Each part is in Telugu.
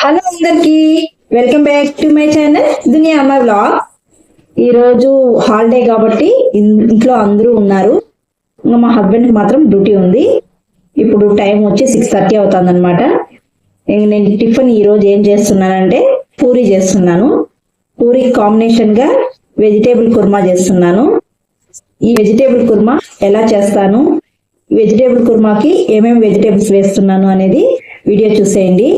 హలో అందరికి welcome back to my channel. Duniya Amma blog ఈరోజు హాలిడే కాబట్టి ఇంట్లో అందరూ ఉన్నారు. ఇంకా మా హస్బెండ్కి మాత్రం డ్యూటీ ఉంది. ఇప్పుడు టైం వచ్చి సిక్స్ థర్టీ అవుతుంది అనమాట నేను టిఫిన్ ఈరోజు ఏం చేస్తున్నానంటే పూరి చేస్తున్నాను. పూరి కాంబినేషన్గా వెజిటేబుల్ కుర్మా చేస్తున్నాను. ఈ వెజిటేబుల్ కుర్మా ఎలా చేస్తాను? వెజిటేబుల్ కుర్మాకి ఏమేమి వెజిటేబుల్స్ వేస్తున్నాను అనేది వీడియో చూసేయండి.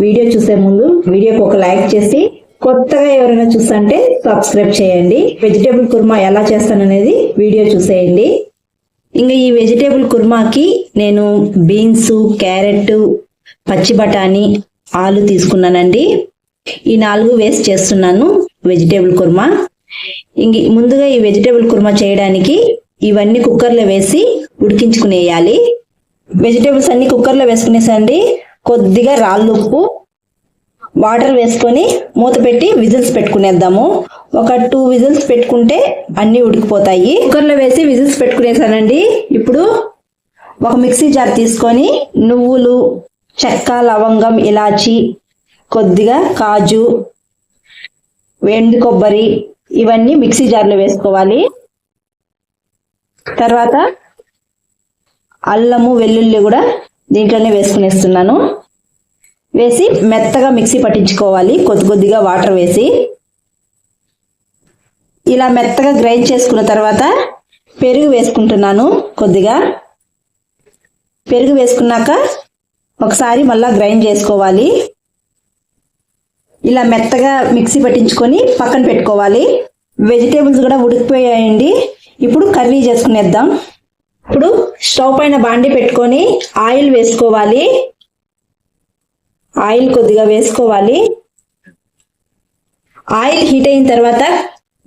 వీడియో చూసే ముందు వీడియోకి ఒక లైక్ చేసి కొత్తగా ఎవరైనా చూస్తుంటే సబ్స్క్రైబ్ చేయండి. వెజిటేబుల్ కుర్మా ఎలా చేస్తాననేది వీడియో చూసేయండి. ఇంకా ఈ వెజిటేబుల్ కుర్మాకి నేను బీన్స్ క్యారెట్ పచ్చి బఠానీ ఆలు తీసుకున్నానండి. ఈ నాలుగు వేస్ట్ చేస్తున్నాను వెజిటేబుల్ కుర్మా. ఇంక ముందుగా ఈ వెజిటేబుల్ కుర్మా చేయడానికి ఇవన్నీ కుక్కర్లో వేసి ఉడికించుకునేయాలి. వెజిటేబుల్స్ అన్ని కుక్కర్లో వేసుకునేసండి. కొద్దిగా రాళ్ళు ఉప్పు వాటర్ వేసుకొని మూత పెట్టి విజిల్స్ పెట్టుకునేద్దాము. ఒక టూ విజిల్స్ పెట్టుకుంటే అన్నీ ఉడికిపోతాయి. కుక్కర్లో వేసి విజిల్స్ పెట్టుకునేసానండి. ఇప్పుడు ఒక మిక్సీ జార్ తీసుకొని నువ్వులు చెక్క లవంగం ఇలాచి కొద్దిగా కాజు వెండి కొబ్బరి ఇవన్నీ మిక్సీ జార్లో వేసుకోవాలి. తర్వాత అల్లము వెల్లుల్లి కూడా దీంట్లోనే వేసుకునేస్తున్నాను వేసి మెత్తగా మిక్సీ పట్టించుకోవాలి. కొద్ది కొద్దిగా వాటర్ వేసి. ఇలా మెత్తగా గ్రైండ్ చేసుకున్న తర్వాత పెరుగు వేసుకుంటున్నాను కొద్దిగా. పెరుగు వేసుకున్నాక ఒకసారి మళ్ళా గ్రైండ్ చేసుకోవాలి. ఇలా మెత్తగా మిక్సీ పట్టించుకొని పక్కన పెట్టుకోవాలి. వెజిటేబుల్స్ కూడా ఉడికిపోయాయండి. ఇప్పుడు కర్రీ చేసుకునేద్దాం. ఇప్పుడు స్టవ్ పైన బాండి పెట్టుకొని ఆయిల్ వేసుకోవాలి. ఆయిల్ కొద్దిగా వేసుకోవాలి. ఆయిల్ హీట్ అయిన తర్వాత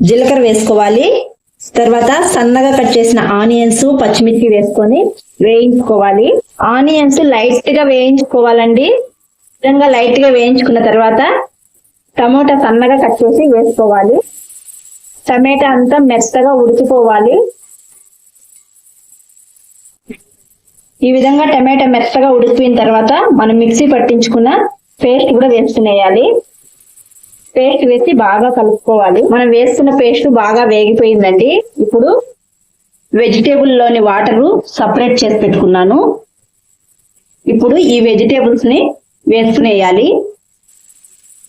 జీలకర్ర వేసుకోవాలి. తర్వాత సన్నగా కట్ చేసిన ఆనియన్స్ పచ్చిమిర్చి వేసుకొని వేయించుకోవాలి. ఆనియన్స్ లైట్గా వేయించుకోవాలండి. విధంగా లైట్గా వేయించుకున్న తర్వాత టమోటా సన్నగా కట్ చేసి వేసుకోవాలి. టమాటా అంతా మెత్తగా ఉడికిపోవాలి. ఈ విధంగా టమాటా మెత్తగా ఉడికిపోయిన తర్వాత మనం మిక్సీ పట్టించుకున్న పేస్ట్ కూడా వేసుకునేయాలి. పేస్ట్ వేసి బాగా కలుపుకోవాలి. మనం వేసుకున్న పేస్ట్ బాగా వేగిపోయిందండి. ఇప్పుడు వెజిటేబుల్లోని వాటరు సపరేట్ చేసి పెట్టుకున్నాను. ఇప్పుడు ఈ వెజిటేబుల్స్ని వేసుకునేయాలి.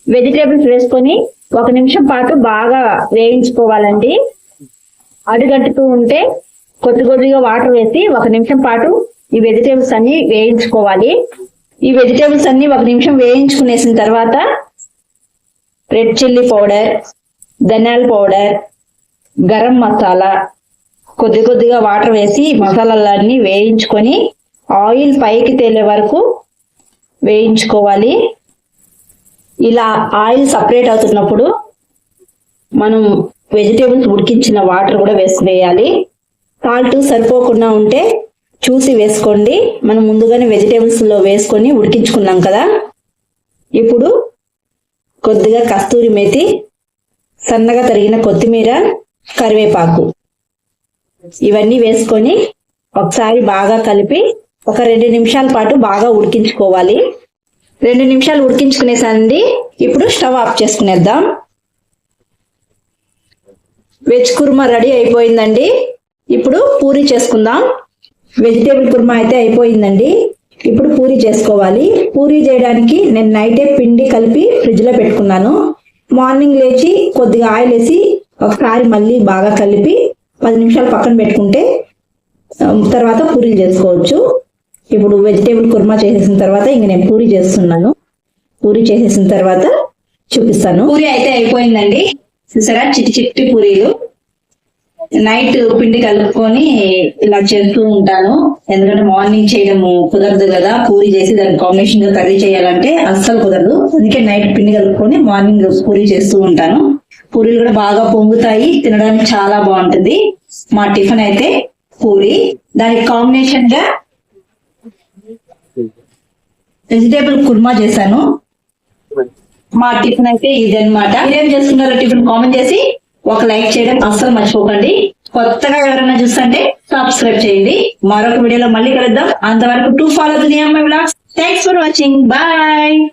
వెజిటేబుల్స్ వేసుకొని ఒక నిమిషం పాటు బాగా వేయించుకోవాలండి. అడుగట్టుతూ ఉంటే కొద్ది కొద్దిగా వాటర్ వేసి ఒక నిమిషం పాటు ఈ వెజిటేబుల్స్ అన్ని వేయించుకోవాలి. ఈ వెజిటేబుల్స్ అన్ని ఒక నిమిషం వేయించుకునేసిన తర్వాత రెడ్ చిల్లీ పౌడర్ ధనియాల పౌడర్ గరం మసాలా కొద్ది కొద్దిగా వాటర్ వేసి మసాలాలన్నీ వేయించుకొని ఆయిల్ పైకి తేలే వరకు వేయించుకోవాలి. ఇలా ఆయిల్ సపరేట్ అవుతున్నప్పుడు మనం వెజిటేబుల్స్ ఉడికించిన వాటర్ కూడా వేసి వేయాలి. సాల్ట్ సరిపోకుండా ఉంటే చూసి వేసుకోండి. మనం ముందుగానే వెజిటేబుల్స్లో వేసుకొని ఉడికించుకున్నాం కదా. ఇప్పుడు కొద్దిగా కస్తూరి మేతి సన్నగా తరిగిన కొత్తిమీర కరివేపాకు. ఇవన్నీ వేసుకొని ఒకసారి బాగా కలిపి ఒక రెండు నిమిషాల పాటు బాగా ఉడికించుకోవాలి. రెండు నిమిషాలు ఉడికించుకునేసండి. ఇప్పుడు స్టవ్ ఆఫ్ చేసుకునేద్దాం. వెజ్ కుర్మా రెడీ అయిపోయిందండి. ఇప్పుడు పూరి చేసుకుందాం. వెజిటేబుల్ కుర్మా అయితే అయిపోయిందండి. ఇప్పుడు పూరి చేసుకోవాలి. పూరి చేయడానికి నేను నైటే పిండి కలిపి ఫ్రిడ్జ్లో పెట్టుకున్నాను. మార్నింగ్ లేచి కొద్దిగా ఆయిల్ వేసి ఒకసారి మళ్ళీ బాగా కలిపి పది నిమిషాలు పక్కన పెట్టుకుంటే తర్వాత పూరీలు చేసుకోవచ్చు. ఇప్పుడు వెజిటేబుల్ కుర్మా చేసేసిన తర్వాత ఇంక నేను పూరి చేస్తున్నాను. పూరి చేసేసిన తర్వాత చూపిస్తాను. పూరి అయితే అయిపోయిందండి. చూసారా? చిట్టి చిట్టి పూరీలు. నైట్ పిండి కలుపుకొని ఇలా చేస్తూ ఉంటాను. ఎందుకంటే మార్నింగ్ చేయడము కుదరదు కదా పూరి చేసి దాని కాంబినేషన్గా కర్రీ చేయాలంటే అస్సలు కుదరదు. అందుకే నైట్ పిండి కలుపుకొని మార్నింగ్ పూరి చేస్తూ ఉంటాను. పూరీలు కూడా బాగా పొంగుతాయి తినడానికి చాలా బాగుంటుంది. మా టిఫిన్ అయితే పూరి. దానికి కాంబినేషన్గా వెజిటేబుల్ కుర్మా చేశాను. మా టిఫిన్ అయితే ఇది అనమాట మీరేం చేస్తున్నారో టిఫిన్ కామెంట్ చేసి ఒక లైక్ చేయడం అస్సలు మర్చిపోకండి. కొత్తగా ఎవరైనా చూస్తుంటే సబ్స్క్రైబ్ చేయండి. మరొక వీడియోలో మళ్ళీ కలుద్దాం. అంతవరకు to follow Duniya thanks for watching bye